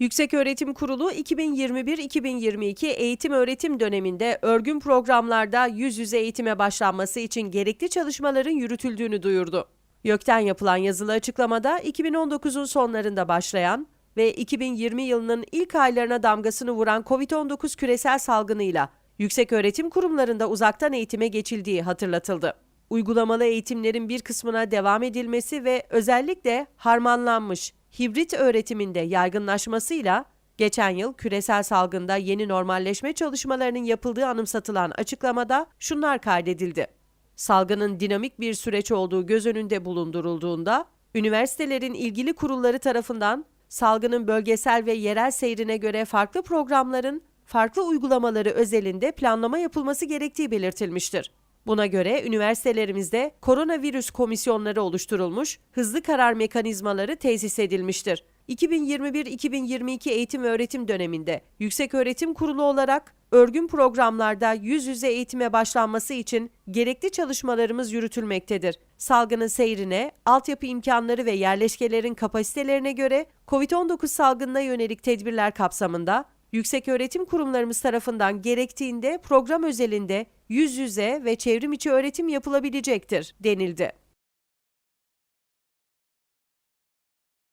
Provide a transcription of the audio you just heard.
Yükseköğretim Kurulu 2021-2022 eğitim öğretim döneminde örgün programlarda yüz yüze eğitime başlanması için gerekli çalışmaların yürütüldüğünü duyurdu. YÖK'ten yapılan yazılı açıklamada 2019'un sonlarında başlayan ve 2020 yılının ilk aylarına damgasını vuran COVID-19 küresel salgınıyla yükseköğretim kurumlarında uzaktan eğitime geçildiği hatırlatıldı. Uygulamalı eğitimlerin bir kısmına devam edilmesi ve özellikle harmanlanmış hibrit öğretiminde yaygınlaşmasıyla geçen yıl küresel salgında yeni normalleşme çalışmalarının yapıldığı anımsatılan açıklamada şunlar kaydedildi. Salgının dinamik bir süreç olduğu göz önünde bulundurulduğunda, üniversitelerin ilgili kurulları tarafından salgının bölgesel ve yerel seyrine göre farklı programların farklı uygulamaları özelinde planlama yapılması gerektiği belirtilmiştir. Buna göre üniversitelerimizde koronavirüs komisyonları oluşturulmuş, hızlı karar mekanizmaları tesis edilmiştir. 2021-2022 eğitim öğretim döneminde Yükseköğretim Kurulu olarak örgün programlarda yüz yüze eğitime başlanması için gerekli çalışmalarımız yürütülmektedir. Salgının seyrine, altyapı imkanları ve yerleşkelerin kapasitelerine göre COVID-19 salgınına yönelik tedbirler kapsamında Yükseköğretim kurumlarımız tarafından gerektiğinde program özelinde yüz yüze ve çevrim içi öğretim yapılabilecektir denildi.